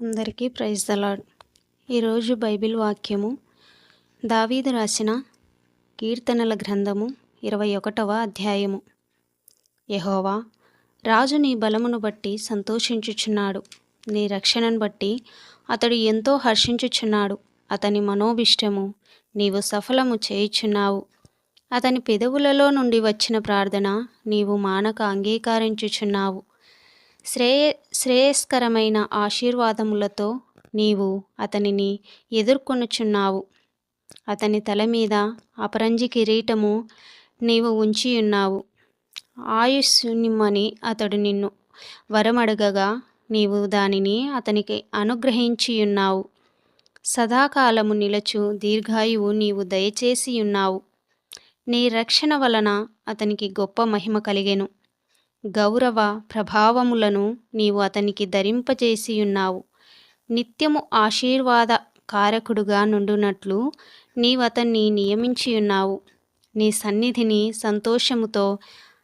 అందరికీ praise the Lord ఈరోజు Bible వాక్యము దావీదు రాసిన కీర్తనల గ్రంథము ఇరవై ఒకటవ అధ్యాయము. యహోవా రాజు నీ బలమును బట్టి సంతోషించుచున్నాడు. నీ రక్షణను బట్టి అతడు ఎంతో హర్షించుచున్నాడు. అతని మనోభిష్టము నీవు సఫలము చేయుచున్నావు. అతని పెదవులలో నుండి వచ్చిన ప్రార్థన నీవు మానక అంగీకరించుచున్నావు. శ్రేయ శ్రేయస్కరమైన ఆశీర్వాదములతో నీవు అతనిని ఎదుర్కొనుచున్నావు. అతని తల మీద అపరంజి కిరీటము నీవు ఉంచి ఉన్నావు ఆయుష్నిమ్మని అతడు నిన్ను వరమడగగా నీవు దానిని అతనికి అనుగ్రహించి ఉన్నావు సదాకాలము నిలచు దీర్ఘాయువు నీవు దయచేసి ఉన్నావు నీ రక్షణ వలన అతనికి గొప్ప మహిమ కలిగెను. గౌరవ ప్రభావములను నీవు అతనికి ధరింపజేసియున్నావు. నిత్యము ఆశీర్వాద కారకుడుగా నుండునట్లు నీవు అతన్ని నీ సన్నిధిని సంతోషముతో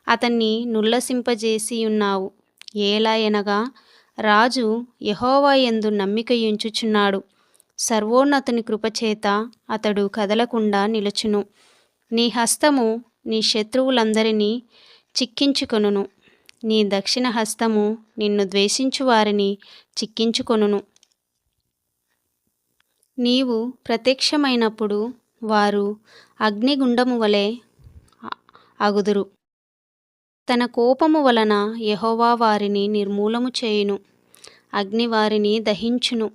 అతన్ని నుల్లసింపజేసియున్నావు. ఏలాయనగా ఎలా రాజు యహోవా ఎందు నమ్మికయుంచుచున్నాడు సర్వోన్నతుని కృపచేత అతడు కదలకుండా నిలుచును. నీ హస్తము నీ శత్రువులందరినీ చిక్కించుకొనును. నీ దక్షిణ హస్తము నిన్ను ద్వేషించు వారిని చిక్కించుకొనును. నీవు ప్రత్యక్షమైనప్పుడు వారు అగ్నిగుండము వలె అగుదురు. తన కోపము వలన యహోవా వారిని నిర్మూలము చేయును. అగ్ని వారిని దహించును.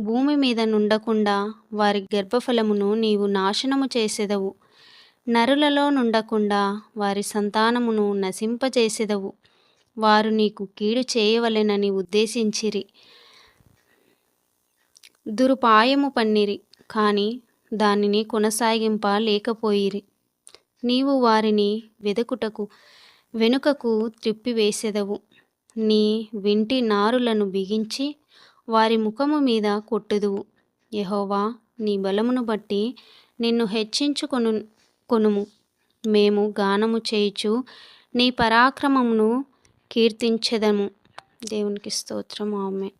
భూమి మీద నుండకుండా వారి గర్భఫలమును నీవు నాశనము చేసేదవు. నరులలో నుండకుండా వారి సంతానమును నశింపజేసెదవు. వారు నీకు కీడు చేయవలెనని ఉద్దేశించిరి. దురుపాయము పన్నిరి కానీ దానిని కొనసాగింప లేకపోయిరి. నీవు వారిని వెదకుటకు వెనుకకు త్రిప్పివేసెదవు. నీ వింటి నారులను బిగించి వారి ముఖము మీద కొట్టుదువు. యహోవా నీ బలమును బట్టి నిన్ను హెచ్చించుకొను కొనుము. మేము గానము చేయుచు నీ పరాక్రమమును కీర్తించెదము. దేవునికి స్తోత్రం ఆమె